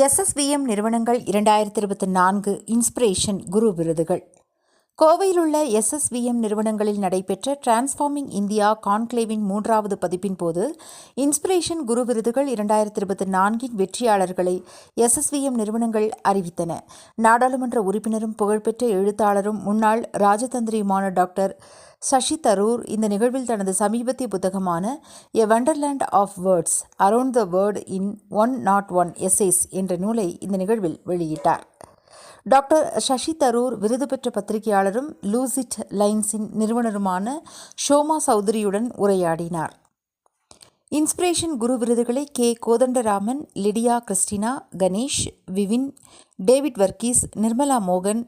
SSVM நிறுவனங்கள் இரண்டாயிரத்தி இருபத்தி நான்கு இன்ஸ்பிரேஷன் குரு விருதுகள். கோவையில் உள்ள எஸ்எஸ்விஎம் நிறுவனங்களில் நடைபெற்ற டிரான்ஸ்ஃபார்மிங் இந்தியா கான்க்ளேவின் மூன்றாவது பதிப்பின் போது இன்ஸ்பிரேஷன் குரு விருதுகள் இரண்டாயிரத்தி இருபத்தி நான்கின் வெற்றியாளர்களை எஸ்எஸ்விஎம் நிறுவனங்கள் அறிவித்தன. நாடாளுமன்ற உறுப்பினரும் புகழ்பெற்ற எழுத்தாளரும் முன்னாள் ராஜதந்திரியுமான டாக்டர் சசி தரூர் இந்த நிகழ்வில் தனது சமீபத்திய புத்தகமான a wonderland of words around the world in one nought one essays என்ற நூலை இந்த நிகழ்வில் வெளியிட்டார். டாக்டர் சசி தரூர் விருது பெற்ற பத்திரிகையாளரும் லூசிட் லைன்ஸின் நிறுவனருமான ஷோமா சௌத்ரியுடன் உரையாடினார். இன்ஸ்பிரேஷன் குரு விருதுகளை K. Kothandaraman Lydia Christina Ganesh Vivin David Varghese Nirmala மோகன்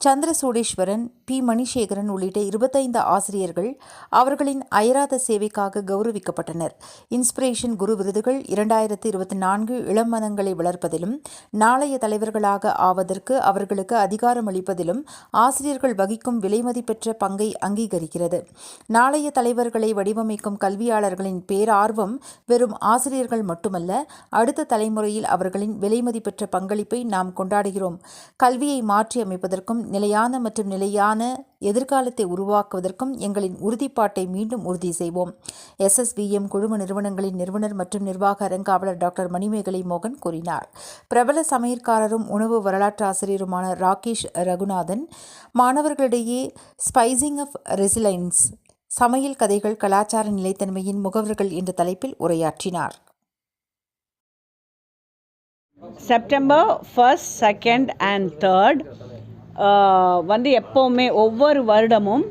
சந்திர சூடேஸ்வரன் பி. மணிசேகரன் உள்ளிட்ட இருபத்தைந்து ஆசிரியர்கள் அவர்களின் அயராத சேவைக்காக கௌரவிக்கப்பட்டனர். இன்ஸ்பிரேஷன் குரு விருதுகள் இரண்டாயிரத்தி இருபத்தி நான்கு இளம் மனங்களை வளர்ப்பதிலும் நாளைய தலைவர்களாக ஆவதற்கு அவர்களுக்கு அதிகாரம் அளிப்பதிலும் ஆசிரியர்கள் வகிக்கும் விலைமதிப்பெற்ற பங்கை அங்கீகரிக்கிறது. நாளைய தலைவர்களை வடிவமைக்கும் கல்வியாளர்களின் பேரார்வம் வெறும் ஆசிரியர்கள் மட்டுமல்ல அடுத்த தலைமுறையில் அவர்களின் விலைமதிப்பெற்ற பங்களிப்பை நாம் கொண்டாடுகிறோம். கல்வியை மாற்றி அமைப்பதற்கும் நிலையான மற்றும் நிலையான எதிர்காலத்தை உருவாக்குவதற்கும் எங்களின் உறுதிப்பாட்டை மீண்டும் உறுதி செய்வோம். எஸ்எஸ்விஎம் குழும நிறுவனங்களின் நிறுவனர் மற்றும் நிர்வாக அறங்காவலர் டாக்டர் மணிமேகலை மோகன் கூறினார். பிரபல சமையற்காரரும் உணவு வரலாற்று ஆசிரியருமான ராகேஷ் ரகுநாதன் மாணவர்களிடையே ஸ்பைசிங் ஆஃப் ரெசிலைன்ஸ் சமையல் கதைகள் கலாச்சார நிலைத்தன்மையின் முகவர்கள் என்ற தலைப்பில் உரையாற்றினார். September first second and third வந்து எப்போவுமே ஒவ்வொரு வருடமும்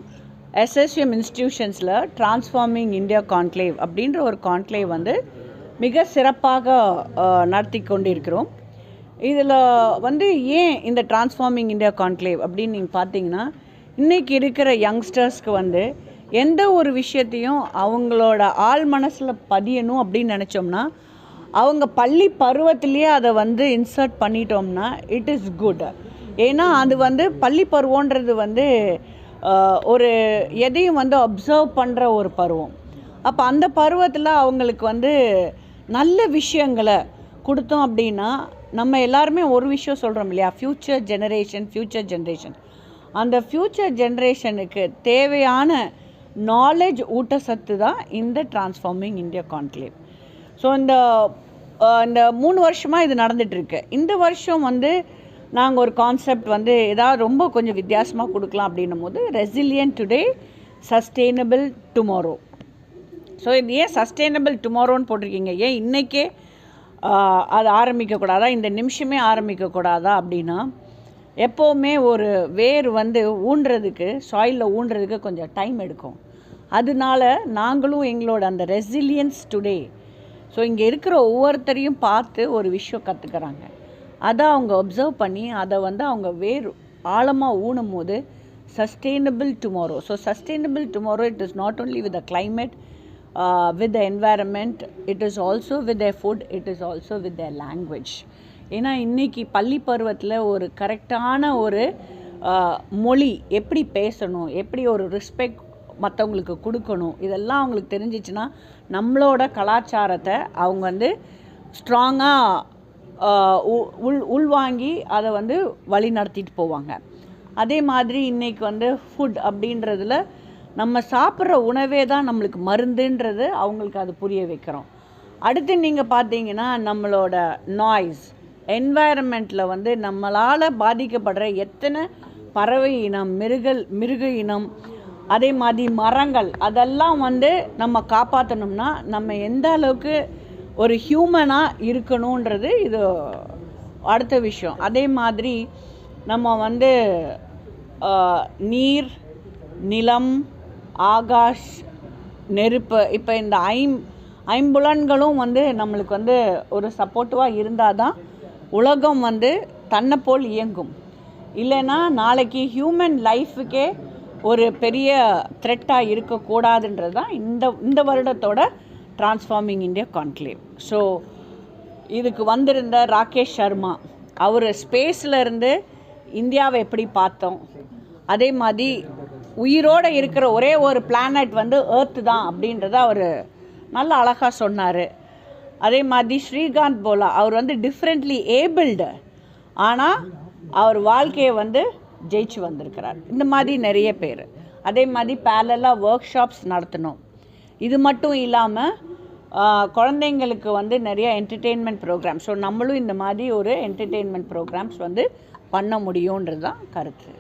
எஸ்எஸ்எம் இன்ஸ்டிடியூஷன்ஸில் டிரான்ஸ்ஃபார்மிங் இந்தியா கான்க்ளேவ் அப்படின்ற ஒரு கான்க்ளேவ் வந்து மிக சிறப்பாக நடத்தி கொண்டிருக்கிறோம். இதில் வந்து ஏன் இந்த டிரான்ஸ்ஃபார்மிங் இந்தியா கான்க்ளேவ் அப்படின்னு நீங்கள் பார்த்தீங்கன்னா இன்றைக்கி இருக்கிற யங்ஸ்டர்ஸ்க்கு வந்து எந்த ஒரு விஷயத்தையும் அவங்களோட ஆள் மனசில் பதியணும் அப்படின்னு நினச்சோம்னா அவங்க பள்ளி பருவத்திலேயே அதை வந்து இன்சர்ட் பண்ணிட்டோம்னா இட் இஸ் குட் ஏன்னா அது வந்து பள்ளி பருவன்றது வந்து ஒரு எதையும் வந்து அப்சர்வ் பண்ணுற ஒரு பருவம். அப்போ அந்த பருவத்தில் அவங்களுக்கு வந்து நல்ல விஷயங்களை கொடுத்தோம் அப்படின்னா நம்ம எல்லாருமே ஒரு விஷயம் சொல்கிறோம் இல்லையா? ஃப்யூச்சர் ஜெனரேஷன் ஃப்யூச்சர் ஜென்ரேஷன் அந்த ஃப்யூச்சர் ஜென்ரேஷனுக்கு தேவையான நாலேஜ் ஊட்டச்சத்து தான் இந்த டிரான்ஸ்ஃபார்மிங் இந்தியா கான்க்ளேவ் ஸோ இந்த இந்த மூணு வருஷமாக இது நடந்துகிட்ருக்கு இந்த வருஷம் வந்து நாங்கள் ஒரு கான்செப்ட் வந்து ஏதாவது ரொம்ப கொஞ்சம் வித்தியாசமாக கொடுக்கலாம் அப்படின்னும் போது resilient today sustainable tomorrow so இது ஏன் சஸ்டெயினபிள் டுமாரோன்னு போட்டிருக்கீங்க? ஏன் இன்றைக்கே அது ஆரம்பிக்கக்கூடாதா? இந்த நிமிஷமே ஆரம்பிக்கக்கூடாதா அப்படின்னா எப்போவுமே ஒரு வேர் வந்து ஊன்றதுக்கு சாயிலில் ஊன்றதுக்கு கொஞ்சம் டைம் எடுக்கும். அதனால நாங்களும் எங்களோட அந்த ரெசிலியன்ஸ் டுடே ஸோ இங்கே இருக்கிற ஒவ்வொருத்தரையும் பார்த்து ஒரு விஷயம் கற்றுக்கிறாங்க அதை அவங்க அப்சர்வ் பண்ணி அதை வந்து அவங்க வேர் ஆழமாக ஊனும் போது sustainable tomorrow so sustainable tomorrow it is not only with the climate with uh, with it is also with also food it is also with also language ஏன்னா இன்றைக்கி பள்ளி பருவத்தில் ஒரு கரெக்டான ஒரு uh, மொழி எப்படி பேசணும் எப்படி ஒரு ரெஸ்பெக்ட் மற்றவங்களுக்கு கொடுக்கணும் இதெல்லாம் அவங்களுக்கு தெரிஞ்சிச்சுன்னா நம்மளோட கலாச்சாரத்தை அவங்க வந்து ஸ்ட்ராங்காக உள் உள்வாங்கி அதை வந்து வழி நடத்திட்டு போவாங்க. அதே மாதிரி இன்றைக்கி வந்து ஃபுட் அப்படின்றதுல நம்ம சாப்பிட்ற உணவே தான் நம்மளுக்கு மருந்துன்றது அவங்களுக்கு அது புரிய வைக்கிறோம். அடுத்து நீங்கள் பார்த்தீங்கன்னா நம்மளோட நாய்ஸ் என்வாயரமெண்ட்டில் வந்து நம்மளால் பாதிக்கப்படுற எத்தனை பறவை இனம் மிருகல் மிருக இனம் அதே மாதிரி மரங்கள் அதெல்லாம் வந்து நம்ம காப்பாற்றணும்னா நம்ம எந்த அளவுக்கு ஒரு ஹியூமனாக இருக்கணுன்றது இது அடுத்த விஷயம். அதே மாதிரி நம்ம வந்து நீர் நிலம் ஆகாஷ் நெருப்பு இப்போ இந்த ஐம் ஐம்புலன்களும் வந்து நம்மளுக்கு வந்து ஒரு சப்போர்ட்டிவாக இருந்தால் தான் உலகம் வந்து தன்னை போல் இயங்கும். இல்லைன்னா நாளைக்கு ஹியூமன் லைஃபுக்கே ஒரு பெரிய த்ரெட்டாக இருக்கக்கூடாதுன்றது தான் இந்த இந்த வருடத்தோட டிரான்ஸ்ஃபார்மிங் இந்தியா கான்க்ளேவ் ஸோ இதுக்கு வந்திருந்த ராகேஷ் சர்மா அவர் ஸ்பேஸில் இருந்து இந்தியாவை எப்படி பார்த்தோம்? அதே மாதிரி உயிரோடு இருக்கிற ஒரே ஒரு பிளானட் வந்து ஏர்த்து தான் அப்படின்றத அவர் நல்ல அழகாக சொன்னார். அதே மாதிரி ஸ்ரீகாந்த் போலா அவர் வந்து டிஃப்ரெண்ட்லி ஏபிள்டு ஆனால் அவர் வாழ்க்கையை வந்து ஜெயிச்சு வந்திருக்கிறார். இந்த மாதிரி நிறைய பேர். அதே மாதிரி பேலலாக ஒர்க் ஷாப்ஸ் நடத்தணும். இது மட்டும் இல்லாமல் குழந்தைங்களுக்கு வந்து நிறைய என்டர்டெயின்மெண்ட் ப்ரோக்ராம்ஸ் ஸோ நம்மளும் இந்த மாதிரி ஒரு என்டர்டெயின்மெண்ட் ப்ரோக்ராம்ஸ் வந்து பண்ண முடியுன்றது தான் கருத்து.